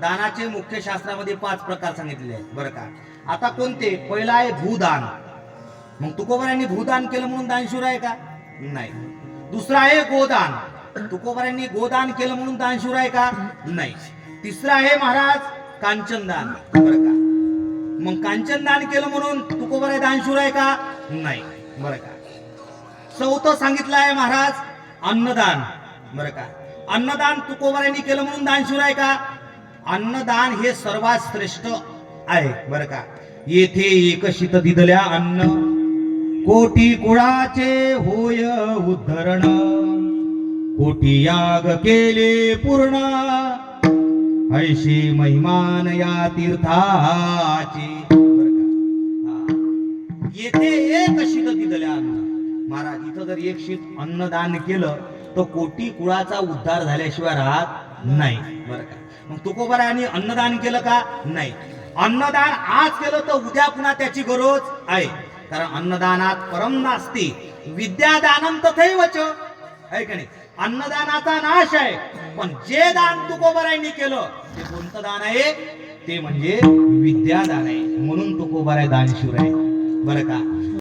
दानाचे मुख्य शास्त्रामध्ये पाच प्रकार सांगितलेले आहेत. बरं का? आता कोणते? पहिला आहे भूदान. मग तुकोबऱ्यांनी भूदान केलं म्हणून दानशूर आहे का? नाही. दुसरा आहे गोदान. तुकोबऱ्यांनी गोदान केलं म्हणून दानशूर आहे का? नाही. तिसरा आहे महाराज कांचनदान. बरं का? मग कांचनदान केलं म्हणून तुकोबाराय दानशूर आहे का? नाही. बरं का? चौथं सांगितलं आहे महाराज अन्नदान. बरं का? अन्नदान तुकोबऱ्यांनी केलं म्हणून दानशूर आहे का? अन्नदान हे सर्वात श्रेष्ठ आहे बरं का? येथे एक शीत दिदल्या अन्न. कोटी कुळाचे होय उद्धरण. कोटी याग केले पूर्ण. ऐशी महिमान या तीर्थाची. येथे एक शीत दिदल्या अन्न. महाराज इथं जर एक शीत अन्नदान केलं तर कोटी कुळाचा उद्धार झाल्याशिवाय राहत नाही. बरं का. मग तुकोबारायांनी अन्नदान केलं का? नाही. अन्नदान आज केलं तर उद्या पुन्हा त्याची गरज आहे. कारण अन्नदानात परम नास्ती. विद्यादानं तथैवच. आहे का नाही? अन्नदानाचा नाश आहे. पण जे दान तुकोबारायांनी केलं ते कोणतं दान आहे? ते म्हणजे विद्यादान आहे. म्हणून तुकोबाराय दानशूर आहे. बरं का?